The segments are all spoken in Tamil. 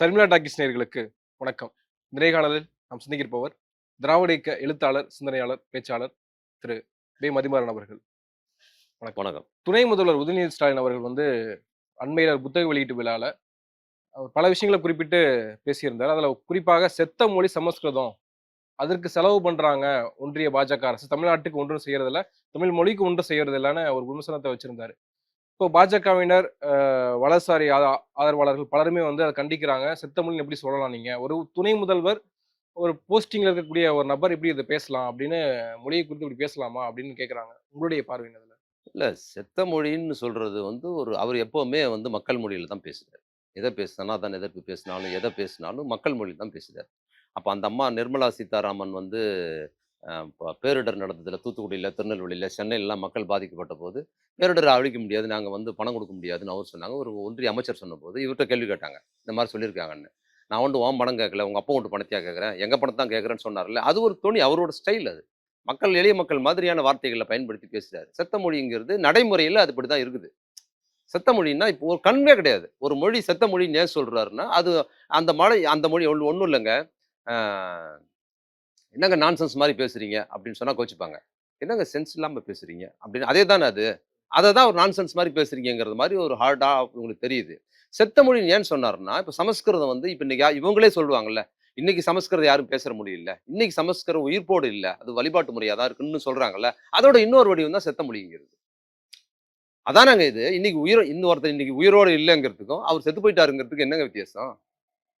சர்மிளா டாக்கிஸ் நேயர்களுக்கு வணக்கம். நிலைகாணலில் நாம் சிந்திக்கிருப்பவர் திராவிட இயக்க எழுத்தாளர் சிந்தனையாளர் பேச்சாளர் திரு. பே மதிமாறன் அவர்கள். வணக்கம். துணை முதல்வர் உதயநிதி ஸ்டாலின் அவர்கள் வந்து அண்மையில் புத்தக வெளியீட்டு விழால அவர் பல விஷயங்களை குறிப்பிட்டு பேசியிருந்தார். அதுல குறிப்பாக செத்த மொழி சமஸ்கிருதம் அதற்கு செலவு பண்றாங்க ஒன்றிய பாஜக அரசு. தமிழ்நாட்டுக்கு ஒன்றும் செய்யறதில்ல தமிழ் மொழிக்கு ஒன்றும் செய்யறதில்லன்னு ஒரு விமர்சனத்தை வச்சிருந்தாரு. இப்போ பாஜகவினர் வலசாரி வலதுசாரி ஆதரவாளர்கள் பலருமே வந்து அதை கண்டிக்கிறாங்க. செத்த மொழி எப்படி சொல்லலாம் நீங்க? ஒரு துணை முதல்வர் ஒரு போஸ்டிங்ல இருக்கக்கூடிய ஒரு நபர் இப்படி இதை பேசலாம்? அப்படின்னு மொழியை குறித்து இப்படி பேசலாமா? அப்படின்னு கேட்குறாங்க உங்களுடைய பார்வை இல்லை செத்த மொழின்னு சொல்றது வந்து ஒரு அவர் எப்பவுமே வந்து மக்கள் மொழியில தான் பேசுறாரு. எதை பேசினா தான் எதிர்ப்பு பேசினாலும் எதை பேசினாலும் மக்கள் மொழியில் தான் பேசுறாரு. அப்போ அந்த அம்மா நிர்மலா சீதாராமன் வந்து பேரிடர் நடந்ததில் தூத்துக்குடியில் திருநெல்வேலியில் சென்னையிலலாம் மக்கள் பாதிக்கப்பட்ட போது பேரிடரை அழிக்க முடியாது நாங்கள் வந்து பணம் கொடுக்க முடியாதுன்னு அவர் சொன்னாங்க. ஒரு ஒன்றிய அமைச்சர் சொன்னபோது இவர்கிட்ட கேள்வி கேட்டாங்க. இந்த மாதிரி சொல்லியிருக்காங்கன்னு. நான் வந்து உன் பணம் கேட்கல உங்கள் அப்பா ஒன்று பணத்தையாக கேட்குறேன்? எங்கள் பணத்தை தான் கேட்குறேன்னு சொன்னார்ல. அது ஒரு துணி அவரோட ஸ்டைல் அது. மக்கள் எளிய மக்கள் மாதிரியான வார்த்தைகளை பயன்படுத்தி பேசுகிறார் செத்த மொழிங்கிறது நடைமுறையில் அது இப்படி தான் இருக்குது. செத்த மொழின்னா இப்போ ஒரு கண்வே கிடையாது. ஒரு மொழி செத்த மொழி ஏன் சொல்கிறாருன்னா அது அந்த மழை அந்த மொழி ஒன்று ஒன்றும் இல்லைங்க. என்னங்க நான்சென்ஸ் மாதிரி பேசுறீங்க? அப்படின்னு சொன்னா கோச்சிப்பாங்க. என்னங்க சென்ஸ் இல்லாமல் பேசுறீங்க? அப்படின்னு அதே தானே அது? அதை தான் ஒரு நான்சென்ஸ் மாதிரி பேசுறீங்கிறது மாதிரி ஒரு ஹார்டா உங்களுக்கு தெரியுது. செத்த மொழி ஏன் சொன்னாருன்னா இப்போ சமஸ்கிருதம் வந்து இப்போ இன்னைக்கு இவங்களே சொல்லுவாங்கல்ல இன்னைக்கு சமஸ்கிருதம் யாரும் பேசுற இல்லை. இன்னைக்கு சமஸ்கிருதம் உயிர்ப்போடு இல்லை. அது வழிபாட்டு முறையாக தான் இருக்குன்னு சொல்றாங்கல்ல. அதோட இன்னொரு வடிவம் தான் செத்த மொழிங்கிறது. அதானங்க இது? இன்னைக்கு உயிர் இன்னொருத்தர் இன்னைக்கு உயிரோடு இல்லைங்கிறதுக்கும் அவர் செத்து போயிட்டாருங்கிறதுக்கு என்னங்க வித்தியாசம்?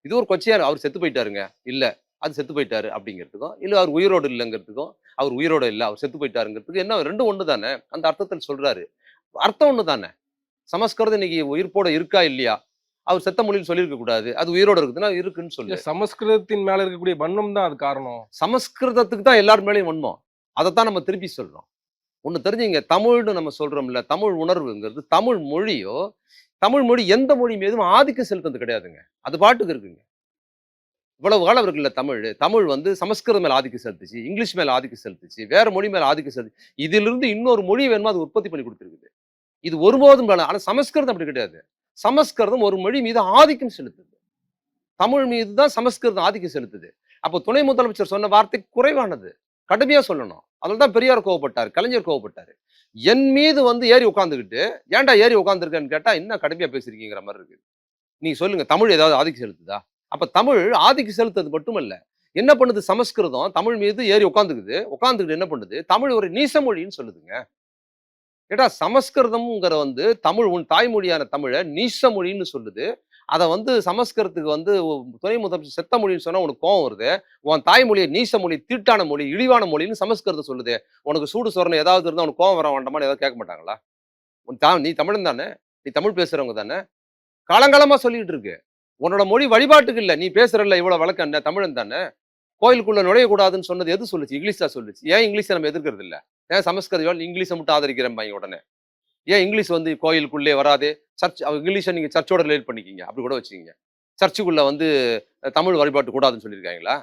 இது ஒரு கொச்சையா அவர் செத்து போயிட்டாருங்க? இல்லை. அது செத்து போயிட்டாரு அப்படிங்கிறதுக்கும் இல்ல அவர் உயிரோடு இல்லைங்கிறதுக்கும் அவர் உயிரோடு இல்லை அவர் செத்து போயிட்டாருங்கிறதுக்கு என்ன ரெண்டும் ஒன்று தானே? அந்த அர்த்தத்தில் சொல்றாரு. அர்த்தம் ஒன்று தானே? சமஸ்கிருதம் இன்னைக்கு உயிர்ப்போட இருக்கா இல்லையா? அவர் செத்த மொழியில் சொல்லியிருக்க கூடாது. அது உயிரோட இருக்குதுன்னா இருக்குன்னு சொல்லு. சமஸ்கிருதத்தின் மேல இருக்கக்கூடிய வண்ணம் தான் அது காரணம். சமஸ்கிருதத்துக்கு தான் எல்லார் மேலேயும் வன்மம். அதைத்தான் நம்ம திருப்பி சொல்றோம். ஒன்று தெரிஞ்சுங்க தமிழ்னு நம்ம சொல்றோம்ல தமிழ் உணர்வுங்கிறது தமிழ் மொழியோ தமிழ் மொழி எந்த மொழி மீதும் ஆதிக்கம் செலுத்துறது கிடையாதுங்க. அது பாட்டுக்கு இருக்குங்க. இவ்வளவு காலம் இருக்குல்ல தமிழ். தமிழ் வந்து சமஸ்கிருதம் மேல ஆதிக்கம் செலுத்துச்சு இங்கிலீஷ் மேல ஆதிக்கம் செலுத்துச்சு வேற மொழி மேல ஆதிக்கம் செலுத்து இதிலிருந்து இன்னொரு மொழி வேணுமோ அது உற்பத்தி பண்ணி கொடுத்துருக்குது. இது ஒருபோதும் ஆனா சமஸ்கிருதம் அப்படி கிடையாது. சமஸ்கிருதம் ஒரு மொழி மீது ஆதிக்கம் செலுத்துது. தமிழ் மீது தான் சமஸ்கிருதம் ஆதிக்கம் செலுத்துது. அப்போ துணை முதலமைச்சர் சொன்ன வார்த்தை குறைவானது. கடுமையா சொல்லணும். அதில் தான் பெரியார் கோவப்பட்டார் கலைஞர் கோவப்பட்டார். என் மீது வந்து ஏறி உட்காந்துக்கிட்டு ஏன்டா ஏறி உட்காந்துருக்கேன்னு கேட்டா என்ன கடுமையா பேசிருக்கீங்கிற மாதிரி இருக்கு. நீங்க சொல்லுங்க தமிழ் ஏதாவது ஆதிக்கம் செலுத்துதா? அப்போ தமிழ் ஆதிக்கம் செலுத்துறது மட்டுமல்ல. என்ன பண்ணுது? சமஸ்கிருதம் தமிழ் மீது ஏறி உட்காந்துக்குது உட்காந்துக்கிட்டு என்ன பண்ணுது? தமிழ் ஒரு நீச மொழின்னு சொல்லுதுங்க. ஏடா சமஸ்கிருதம்ங்கிற வந்து தமிழ் உன் தாய்மொழியான தமிழை நீச மொழின்னு சொல்லுது. அதை வந்து சமஸ்கிருதத்துக்கு வந்து துணை முதலமைச்சர் செத்த மொழின்னு சொன்னால் உனக்கு கோவம் வருது. உன் தாய்மொழியை நீச மொழி தீட்டான மொழி இழிவான மொழின்னு சமஸ்கிருதம் சொல்லுது. உனக்கு சூடு சொரணை ஏதாவது இருந்தால் உனக்கு கோவம் வர வேண்டாமான்னு ஏதாவது கேட்க மாட்டாங்களா? உன் தா நீ தமிழன் தானே? நீ தமிழ் பேசுகிறவங்க தானே? காலங்காலமாக சொல்லிட்டு இருக்கு. உன்னோட மொழி வழிபாட்டுக்கு இல்லை. நீ பேசுறல இவ்வளவு வழக்கம் என்ன? தமிழன் தானே? கோயிலுக்குள்ள நுழையக்கூடாதுன்னு சொன்னது எது சொல்லுச்சு? இங்கிலீஷ் தான் சொல்லுச்சு. ஏன் இங்கிலீஷை நம்ம எதிர்க்கிறது இல்லை? ஏன் சமஸ்கிருதம் இங்கிலீஷை மட்டும் ஆதரிக்கிறேன் பையன் உடனே? ஏன் இங்கிலீஷ் வந்து கோயிலுக்குள்ளே வராது? சர்ச் இங்கிலீஷை நீங்க சர்ச்சோட ரிலேட் பண்ணிக்கிங்க. அப்படி கூட வச்சுக்கிங்க. சர்ச்சுக்குள்ளே வந்து தமிழ் வழிபாட்டு கூடாதுன்னு சொல்லியிருக்காங்களா?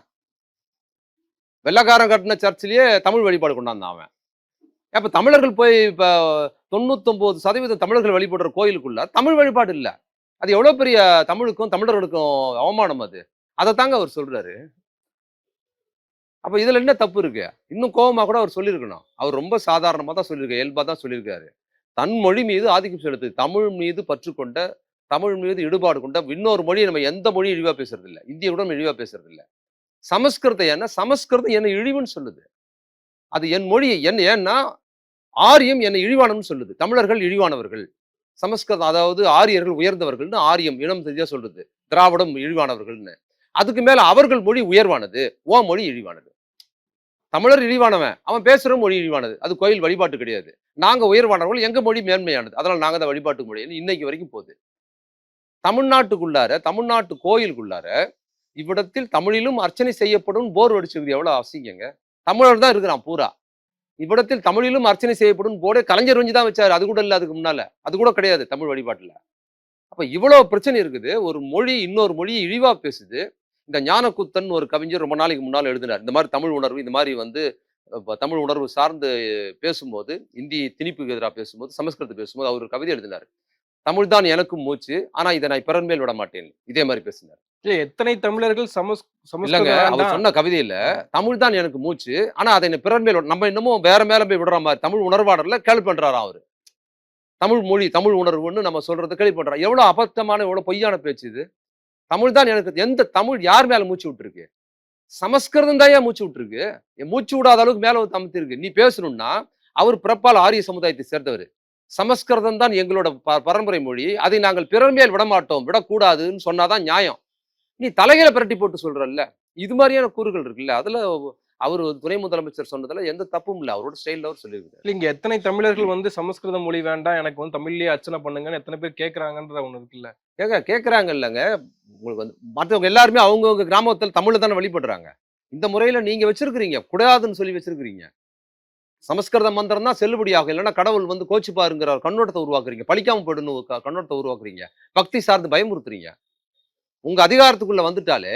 வெள்ளக்காரன் கட்டின சர்ச்சிலேயே தமிழ் வழிபாடு கொண்டாந்தான் அவன். அப்போ தமிழர்கள் போய் இப்போ தொண்ணூத்தொம்பது சதவீதம் தமிழர்கள் வழிபடுற கோயிலுக்குள்ள தமிழ் வழிபாடு இல்ல. அது எவ்வளவு பெரிய தமிழுக்கும் தமிழர்களுக்கும் அவமானம் அது? அதை தாங்க அவர் சொல்றாரு. அப்ப இதுல என்ன தப்பு இருக்கு? இன்னும் கோபமாக கூட அவர் சொல்லியிருக்கணும். அவர் ரொம்ப சாதாரணமா தான் சொல்லியிருக்காரு இயல்பா தான் சொல்லியிருக்காரு. தன் மொழி மீது ஆதிக்கம் செலுத்து தமிழ் மீது பற்று கொண்ட தமிழ் மீது ஈடுபாடு கொண்ட இன்னொரு மொழியை நம்ம எந்த மொழியும் இழிவா பேசுறது இல்லை இந்திய கூட நம்ம இழிவா பேசுறது இல்ல சமஸ்கிருதம் என்ன சமஸ்கிருதம் என்ன இழிவுன்னு சொல்லுது. அது என் மொழியை என்ன ஏன்னா ஆரியம் என்னை இழிவானம்னு சொல்லுது. தமிழர்கள் இழிவானவர்கள். சமஸ்கிருதம் அதாவது ஆரியர்கள் உயர்ந்தவர்கள்னு ஆரியம் இனம் சரியா சொல்றது. திராவிடம் இழிவானவர்கள்னு. அதுக்கு மேல அவர்கள் மொழி உயர்வானது ஓ மொழி இழிவானது. தமிழர் இழிவானவன் அவன் பேசுற மொழி இழிவானது. அது கோயில் வழிபாட்டு கிடையாது. நாங்க உயர்வானவர்கள் எங்க மொழி மேன்மையானது? அதனால நாங்க தான் வழிபாட்டு மொழின்னு இன்னைக்கு வரைக்கும் போகுது. தமிழ்நாட்டுக்குள்ளார தமிழ்நாட்டு கோயிலுக்குள்ளார இவ்விடத்தில் தமிழிலும் அர்ச்சனை செய்யப்படும் போர் வடிச்சிருக்குது எவ்வளவு அவசியங்க தமிழர் தான் இருக்கிறான் பூரா. இவ்விடத்தில் தமிழிலும் அர்ச்சனை செய்யப்படும் போர்டே கலைஞர் வஞ்சி தான் வச்சார். அது கூட இல்லை அதுக்கு முன்னால. அது கூட கிடையாது தமிழ் வழிபாட்டுல. அப்ப இவ்வளவு பிரச்சனை இருக்குது. ஒரு மொழி இன்னொரு மொழியை இழிவா பேசுது. இந்த ஞானக்குத்தன் ஒரு கவிஞர் ரொம்ப நாளைக்கு முன்னால் எழுதினார். இந்த மாதிரி தமிழ் உணர்வு இந்த மாதிரி வந்து தமிழ் உணர்வு சார்ந்து பேசும்போது இந்தி திணிப்புக்கு எதிராக பேசும்போது சமஸ்கிருதம் பேசும்போது அவர் கவிதை எழுதினார். தமிழ் தான் எனக்கும் மூச்சு. ஆனா இதை நான் பிறன் மேல் விட மாட்டேன் இதே மாதிரி பேசினார். இல்ல எத்தனை தமிழர்கள் சமஸ் இல்லங்க அவர். சொன்ன கவிதையில தமிழ் தான் எனக்கு மூச்சு. ஆனா அதை என்ன பிறன் மேல் விட- நம்ம இன்னமும் வேற மேல போய் விடுற மாதிரி தமிழ் உணர்வாடல கேள்வி பண்றாராம் அவரு. தமிழ் மொழி தமிழ் உணர்வுன்னு நம்ம சொல்றது கேள்வி பண்றோம் எவ்வளவு அபத்தமான எவ்வளவு பொய்யான பேச்சு இது. தமிழ் தான் எனக்கு எந்த தமிழ் யார் மேல மூச்சு விட்டுருக்கு? சமஸ்கிருதம் தான் ஏன் மூச்சு விட்டுருக்கு. என் மூச்சு விடாத அளவுக்கு மேல வந்து அமுத்தி இருக்கு நீ பேசணும்னா அவர் பிறப்பால் ஆரிய சமுதாயத்தை சேர்ந்தவர். சமஸ்கிருதம் தான் எங்களோட ப- பரம்பரை மொழி. அதை நாங்கள் பிறர் மேல் விட மாட்டோம் விடக்கூடாதுன்னு சொன்னாதான் நியாயம். நீ தலைகளை பிரட்டி போட்டு சொல்றல்ல. இது மாதிரியான கூறுகள் இருக்குல்ல. அதுல அவர் துணை முதலமைச்சர் சொன்னதுல எந்த தப்பும் இல்லை. அவரோட ஸ்டைல்ல அவர் சொல்லியிருக்காரு. இல்ல இங்க எத்தனை தமிழர்கள் வந்து சமஸ்கிருத மொழி வேண்டாம் எனக்கு வந்து தமிழ்லயே அர்ச்சனை பண்ணுங்கன்னு எத்தனை பேர் கேக்குறாங்கன்ற ஒண்ணு இருக்குல்ல. கேட்க கேட்குறாங்க இல்லைங்க. உங்களுக்கு வந்து மற்றவங்க எல்லாருமே அவங்கவுங்க கிராமத்தில் தமிழ்ல தானே வழிபடுறாங்க. இந்த முறையில நீங்க வச்சிருக்கிறீங்க. கூடாதுன்னு சொல்லி வச்சிருக்கிறீங்க. சமஸ்கிருத மந்திரம் தான் செல்லுபடியாகும். இல்லைன்னா கடவுள் வந்து கோச்சு பாருங்கிறார் கண்ணோட்டத்தை உருவாக்குறீங்க. பழிக்காம போயிடணும் கண்ணோட்டத்தை உருவாக்குறீங்க. பக்தி சார்ந்து பயமுறுத்துறீங்க. உங்க அதிகாரத்துக்குள்ள வந்துட்டாலே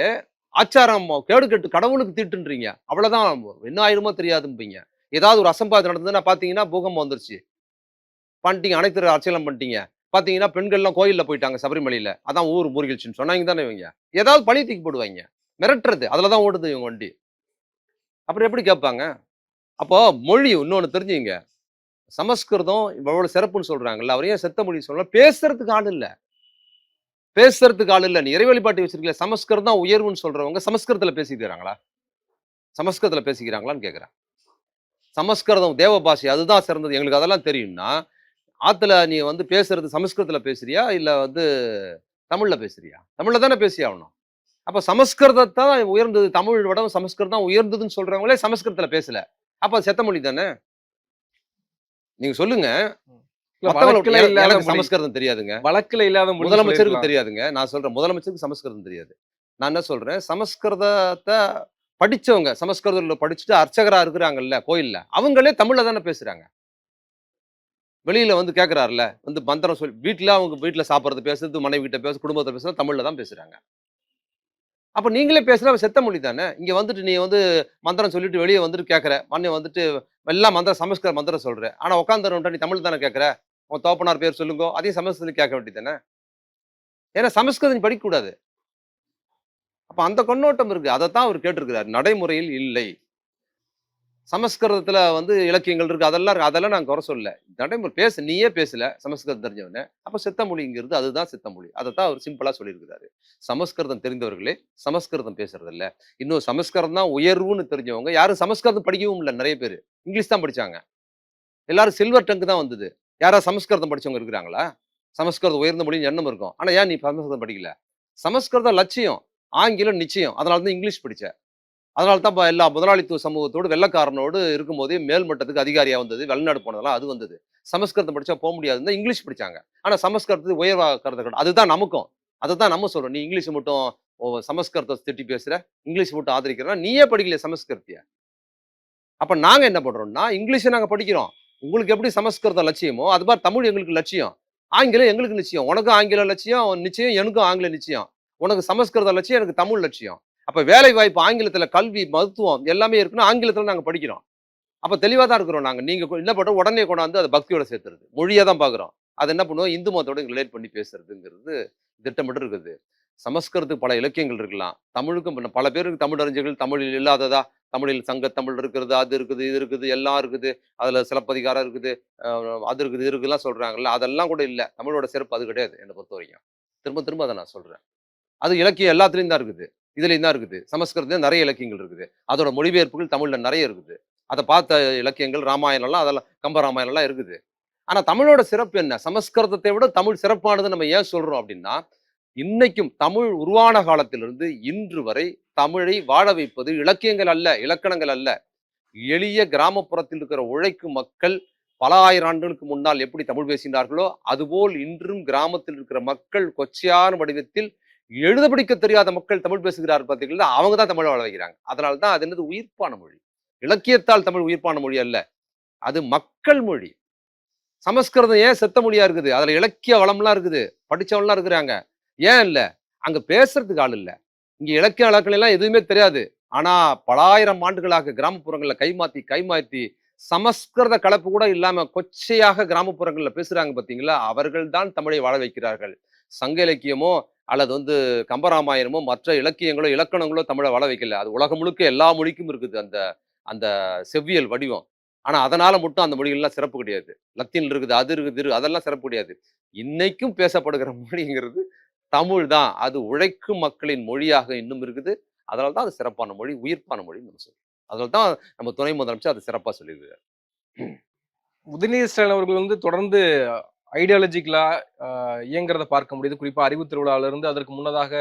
ஆச்சாரம் கேடு கெட்டு கடவுளுக்கு தீட்டுன்றீங்க. அவ்வளவுதான். என்ன ஆயிருமோ தெரியாதும்பீங்க. ஏதாவது ஒரு அசம்பாவிதம் நடந்ததுன்னா பாத்தீங்கன்னா பூகம்பம் வந்துருச்சு. பண்ணிட்டீங்க. அனைத்து அச்சலம் பண்ணிட்டீங்க. பாத்தீங்கன்னா பெண்கள்லாம் கோயில்ல போயிட்டாங்க சபரிமலையில. அதான் ஊர் முருகிழ்ச்சின்னு சொன்னாங்க தானே இவங்க. ஏதாவது பழி தூக்கி போடுவாங்க. மிரட்டுறது. அதுலதான் ஓடுது இவங்க வண்டி. அப்புறம் எப்படி கேட்பாங்க? அப்போ மொழி இன்னொன்னு தெரிஞ்சுங்க. சமஸ்கிருதம் இவ்வளவு சிறப்புன்னு சொல்றாங்கல்ல அவர் ஏன் செத்த மொழி சொல்ல பேசுறதுக்கு ஆள் இல்ல. பேசுறதுக்கு ஆள் இல்ல. நீ இறை வழிபாட்டு வச்சிருக்கல சமஸ்கிருதம் உயர்வுன்னு சொல்றவங்க சமஸ்கிருதத்துல பேசிக்கிறாங்களா சமஸ்கிருதத்துல பேசிக்கிறாங்களான்னு கேட்குறேன் சமஸ்கிருதம் தேவ பாஷை அதுதான் சிறந்தது. எங்களுக்கு அதெல்லாம் தெரியும்னா ஆத்துல நீ வந்து பேசுறது சமஸ்கிருதத்துல பேசுறியா? இல்லை வந்து தமிழ்ல பேசுறியா? தமிழ்ல தானே பேசி ஆகணும். அப்போ சமஸ்கிருதத்தை தான் உயர்ந்தது. தமிழ் விட சமஸ்கிருதம் உயர்ந்ததுன்னு சொல்றவங்களே சமஸ்கிருதத்துல பேசல. அப்ப செத்த மொழி தானே? நீங்க சொல்லுங்க. சமஸ்கிருதம் தெரியாதுங்க. வழக்குல இல்லாத முதலமைச்சருக்கு. தெரியாதுங்க. நான் சொல்றேன் முதலமைச்சருக்கு சமஸ்கிருதம் தெரியாது. நான் என்ன சொல்றேன் சமஸ்கிருதத்தை படிச்சவங்க சமஸ்கிருதத்துல படிச்சுட்டு அர்ச்சகரா இருக்கிறாங்கல்ல கோயில்ல அவங்களே தமிழ்ல தானே பேசுறாங்க. வெளியில வந்து கேக்குறாருல வந்து மந்திரம் சொல்லி வீட்டுல அவங்க வீட்டுல சாப்பிடுறது பேசுறது மனைவி கிட்ட பேச குடும்பத்தை பேசுறது தமிழ்ல தான் பேசுறாங்க. அப்போ நீங்களே பேசுகிற செத்த மொழி தானே? இங்கே வந்துட்டு நீ வந்து மந்திரம் சொல்லிட்டு வெளியே வந்துட்டு கேட்குற மண்ணை வந்துட்டு எல்லாம் மந்திரம் சமஸ்கிருத மந்திரம் சொல்கிற ஆனா உட்காந்து நீ தமிழ் தானே கேட்குற உன் தோப்பனார் பேர் சொல்லுங்க. அதையும் சமஸ்கிருதத்தில் கேட்க வேண்டியது ஏன்னா சமஸ்கிருதம் நீ படிக்கக்கூடாது. அப்போ அந்த கண்ணோட்டம் இருக்கு. அதைத்தான் அவர் கேட்டிருக்கிறார். நடைமுறையில் இல்லை. சமஸ்கிருதத்தில் வந்து இலக்கியங்கள் இருக்கு அதெல்லாம் இருக்குது அதெல்லாம் நான் குறை சொல்ல நடைமுறை பேச நீயே பேசல சமஸ்கிருதம் தெரிஞ்சவனே. அப்போ சித்த மொழிங்கிறது அதுதான் சித்த மொழி தான் அவர் சிம்பிளாக சொல்லியிருக்கிறாரு. சமஸ்கிருதம் தெரிந்தவர்களே சமஸ்கிருதம் பேசுறது இல்லை இன்னும் சமஸ்கிருதம் தான் உயர்வுன்னு தெரிஞ்சவங்க யாரும் சமஸ்கிருதம் படிக்கவும் இல்லை நிறைய பேர். இங்கிலீஷ் தான் படிச்சாங்க. எல்லாரும் சில்வர் டங்க் தான் வந்தது. யாராவது சமஸ்கிருதம் படிச்சவங்க இருக்கிறாங்களா? சமஸ்கிருதம் உயர்ந்த மொழின்னு எண்ணம் இருக்கும். ஆனால் ஏன் நீ சமஸ்கிருதம் படிக்கல? சமஸ்கிருதம் லட்சியம் ஆங்கிலம் நிச்சயம். அதனால தான் இங்கிலீஷ் படித்த அதனால தான் இப்போ எல்லா முதலாளித்துவ சமூகத்தோடு வெள்ளக்காரனோடு இருக்கும்போதே மேல்மட்டத்துக்கு அதிகாரியாக வந்தது வெளிநாடு போனதெல்லாம் அது வந்தது. சமஸ்கிருதம் படித்தா போக முடியாதுன்னு இங்கிலீஷ் படிச்சாங்க. ஆனால் சமஸ்கிருதத்துக்கு உயர்வாக கருத அதுதான் நமக்கும். அதை தான் நம்ம சொல்கிறோம் நீ இங்கிலீஷ் மட்டும் ஓ, சமஸ்கிருதத்தை திட்டி பேசுகிற இங்கிலீஷ் மட்டும் ஆதரிக்கிறனா? நீயே படிக்கலையே சமஸ்கிருத்திய அப்போ நாங்கள் என்ன பண்ணுறோம்னா இங்கிலீஷை நாங்கள் படிக்கிறோம். உங்களுக்கு எப்படி சமஸ்கிருதம் லட்சியமோ அது மாதிரி தமிழ் எங்களுக்கு லட்சியம். ஆங்கிலம் எங்களுக்கு நிச்சயம் உனக்கும் ஆங்கிலம் லட்சியம் நிச்சயம் எனக்கும் ஆங்கிலம் நிச்சயம் உனக்கு சமஸ்கிருத லட்சியம் எனக்கு தமிழ் லட்சியம். அப்போ வேலை வாய்ப்பு ஆங்கிலத்தில் கல்வி மருத்துவம் எல்லாமே இருக்குன்னா ஆங்கிலத்தில் நாங்கள் படிக்கிறோம். அப்போ தெளிவாக தான் இருக்கிறோம் நாங்கள் நீங்கள் என்ன பண்ணுறோம் உடனே கொண்டாந்து அதை பக்தியோட சேர்த்துறது. மொழியை தான் பார்க்குறோம். அதை என்ன பண்ணுவோம் இந்து மதத்தோட ரிலேட் பண்ணி பேசுறதுங்கிறது திட்டமிட்டு இருக்குது. சமஸ்கிருதத்துக்கு பல இலக்கியங்கள் இருக்கலாம். தமிழுக்கும் பல- பல பேருக்கு தமிழ் அறிஞர்கள் தமிழில் இல்லாததா? தமிழில் சங்கத்தமிழ் இருக்கிறது அது இருக்குது இது இருக்குது எல்லாம் இருக்குது. அதில் சிலப்பதிகாரம் இருக்குது அது இருக்குது இது இருக்குதுலாம் சொல்கிறாங்கல்ல அதெல்லாம் கூட இல்லை. தமிழோட சிறப்பு அது கிடையாது என்னை பொறுத்த வரைக்கும் திரும்ப திரும்ப அதை நான் சொல்கிறேன் அது இலக்கியம் எல்லாத்துலேயும் தான் இருக்குது. இதுலேயும் தான் இருக்குது. சமஸ்கிருதத்துல நிறைய இலக்கியங்கள் இருக்குது. அதோட மொழிபெயர்ப்புகள் தமிழ்ல நிறைய இருக்குது. அதை பார்த்த இலக்கியங்கள் ராமாயணம்லாம் அதெல்லாம் கம்ப ராமாயணம்லாம் இருக்குது. ஆனால் தமிழோட சிறப்பு என்ன? சமஸ்கிருதத்தை விட தமிழ் சிறப்பானது நம்ம ஏன் சொல்றோம் அப்படின்னா இன்னைக்கும் தமிழ் உருவான காலத்திலிருந்து இன்று வரை தமிழை வாழ வைப்பது இலக்கியங்கள் அல்ல இலக்கணங்கள் அல்ல. எளிய கிராமப்புறத்தில் இருக்கிற உழைக்கும் மக்கள் பல ஆயிரம் ஆண்டுகளுக்கு முன்னால் எப்படி தமிழ் பேசினார்களோ அதுபோல் இன்றும் கிராமத்தில் இருக்கிற மக்கள் கொச்சையான வடிவத்தில் எழுத படிக்க தெரியாத மக்கள் தமிழ் பேசுகிறார் பார்த்தீங்கன்னா அவங்க தான் தமிழை வாழ வைக்கிறாங்க. அதனால தான் அது என்னது? உயிர்ப்பான மொழி. இலக்கியத்தால் தமிழ் உயிர்ப்பான மொழி அல்ல. அது மக்கள் மொழி. சமஸ்கிருதம் ஏன் செத்த மொழியா இருக்குது? அதுல இலக்கிய வளம்லாம் இருக்குது. படிச்சவன்லாம் இருக்கிறாங்க. ஏன் இல்ல? அங்க பேசுறதுக்கு ஆள் இல்ல. இங்க இலக்கிய இலக்கணம் எல்லாம் எதுவுமே தெரியாது. ஆனா பலாயிரம் ஆண்டுகளாக கிராமப்புறங்கள்ல கைமாத்தி கைமாத்தி சமஸ்கிருத கலப்பு கூட இல்லாம கொச்சையாக கிராமப்புறங்கள்ல பேசுறாங்க பாத்தீங்களா அவர்கள் தான் தமிழை வாழ வைக்கிறார்கள். சங்க இலக்கியமோ அல்லது வந்து கம்பராமாயணமோ மற்ற இலக்கியங்களோ இலக்கணங்களோ தமிழை வள வைக்கல. அது உலகம் முழுக்க எல்லா மொழிக்கும் இருக்குது அந்த அந்த செவ்வியல் வடிவம். ஆனால் அதனால் மட்டும் அந்த மொழிகள்லாம் சிறப்பு கிடையாது. லத்தீன் இருக்குது அது இருக்குது இரு அதெல்லாம் சிறப்பு கிடையாது. இன்னைக்கும் பேசப்படுகிற மொழிங்கிறது தமிழ் தான். அது உழைக்கும் மக்களின் மொழியாக இன்னும் இருக்குது. அதனால தான் அது சிறப்பான மொழி உயிர்ப்பான மொழின்னு நம்ம சொல்லுவோம் அதனால தான் நம்ம துணை முதலமைச்சர் அதை சிறப்பாக சொல்லியிருக்காரு. உதயநிதி ஸ்டாலின் அவர்கள் வந்து தொடர்ந்து ஐடியாலஜிக்கலா இயங்குறத பார்க்க முடியுது. குறிப்பா அறிவு திருவிழால இருந்து அதற்கு முன்னதாக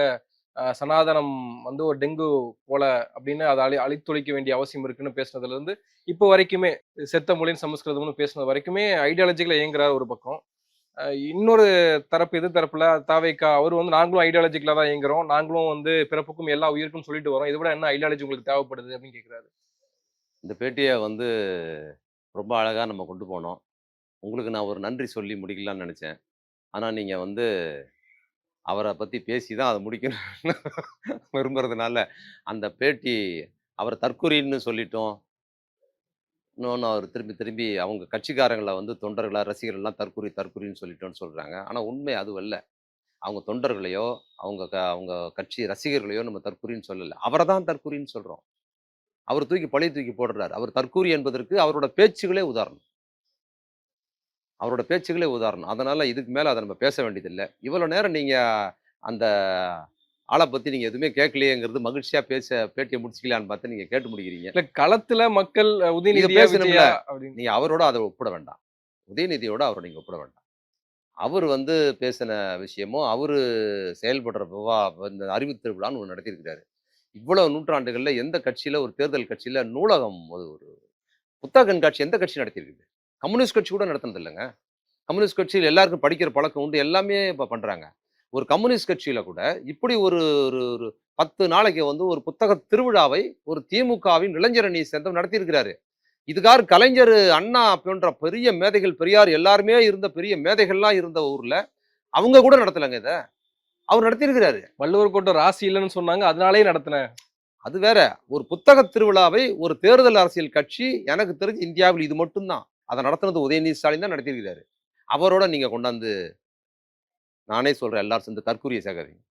சனாதனம் வந்து ஒரு டெங்கு போல அப்படின்னு அதை அழி அழித்தொழிக்க வேண்டிய அவசியம் இருக்குன்னு பேசுனதுல இருந்து இப்போ வரைக்குமே செத்த மொழியின் சமஸ்கிருதம்னு பேசுனது வரைக்குமே ஐடியாலஜிக்கல இயங்குறாரு ஒரு பக்கம். இன்னொரு தரப்பு எது தரப்புல தாவேக்கா அவர் வந்து நாங்களும் ஐடியாலஜிக்கலா தான் இயங்குறோம். நாங்களும் வந்து பிறப்புக்கும் எல்லா உயிருக்கும் சொல்லிட்டு வரோம். இதை விட என்ன ஐடியாலஜி உங்களுக்கு தேவைப்படுது அப்படின்னு கேக்குறாரு? இந்த பேட்டியை வந்து ரொம்ப அழகா நம்ம கொண்டு போனோம். உங்களுக்கு நான் ஒரு நன்றி சொல்லி முடிக்கலாம்னு நினச்சேன். ஆனால் நீங்கள் வந்து அவரை பற்றி பேசி தான் அதை முடிக்கணும்னு விரும்புறதுனால அந்த பேட்டி அவர் தற்கொலைன்னு சொல்லிட்டோம். இன்னொன்று அவர் திரும்பி திரும்பி அவங்க கட்சிக்காரங்களை வந்து தொண்டர்களாக ரசிகர்கள்லாம் தற்கொலை தற்கொலைன்னு சொல்லிட்டோம்னு சொல்கிறாங்க ஆனால் உண்மை அதுவல்ல அவங்க தொண்டர்களையோ அவங்க க- அவங்க கட்சி ரசிகர்களையோ நம்ம தற்கொலைன்னு சொல்லலை. அவரை தான் தற்கொலைன்னு சொல்கிறோம் அவர் தூக்கி பழைய தூக்கி போடுறாரு. அவர் தற்கூரி என்பதற்கு அவரோட பேச்சுகளே உதாரணம். அவரோட பேச்சுகளே உதாரணம். அதனால இதுக்கு மேல அதை நம்ம பேச வேண்டியதில்லை. இவ்வளவு நேரம் நீங்க அந்த ஆளை பத்தி நீங்க எதுவுமே கேட்கலையேங்கிறது மகிழ்ச்சியா பேச பேட்டியை முடிச்சுக்கலான்னு பார்த்து நீங்க கேட்டு முடிக்கிறீங்க. இல்ல களத்துல மக்கள் அஹ், உதயநிதியா பேசணும்ல. விஜயா அப்படின்னு. நீங்க அவரோட அதை ஒப்பிட வேண்டாம். உதயநிதியோட அவரை நீங்க ஒப்பிட வேண்டாம். அவர் வந்து பேசின விஷயமோ அவரு செயல்படுற விவா இந்த அறிவு திருவிழான்னு ஒன்று நடத்தியிருக்கிறாரு. இவ்வளவு நூற்றாண்டுகள்ல எந்த கட்சியில ஒரு தேர்தல் கட்சியில நூலகம் ஒரு ஒரு புத்தக கண்காட்சி எந்த கட்சி நடத்தியிருக்குது? கம்யூனிஸ்ட் கட்சி கூட நடத்தினது இல்லைங்க. கம்யூனிஸ்ட் கட்சியில் எல்லாருக்கும் படிக்கிற பழக்கம் உண்டு எல்லாமே இப்போ பண்றாங்க. ஒரு கம்யூனிஸ்ட் கட்சியில கூட இப்படி ஒரு ஒரு ஒரு பத்து நாளைக்கு வந்து ஒரு புத்தக திருவிழாவை ஒரு திமுகவின் இளைஞரணி சேர்ந்தவர் நடத்தியிருக்கிறாரு. இதுக்காக கலைஞர் அண்ணா போன்ற பெரிய மேதைகள் பெரியார் எல்லாருமே இருந்த பெரிய மேதைகள்லாம் இருந்த ஊர்ல அவங்க கூட நடத்தலைங்க இதை. அவர் நடத்தியிருக்கிறாரு. வள்ளுவர் கோட்டம் ராசி இல்லைன்னு சொன்னாங்க அதனாலே நடத்தினேன். அது வேற ஒரு புத்தக திருவிழாவை ஒரு தேர்தல் அரசியல் கட்சி எனக்கு தெரிஞ்சு இந்தியாவில் இது மட்டும்தான். அதை நடத்துனது உதயநிதி ஸ்டாலின் தான் நடத்தியிருக்கிறாரு. அவரோட நீங்க கொண்டாந்து நானே சொல்றேன் எல்லாரும் சேர்ந்து கற்கூரிய சேகரிங்க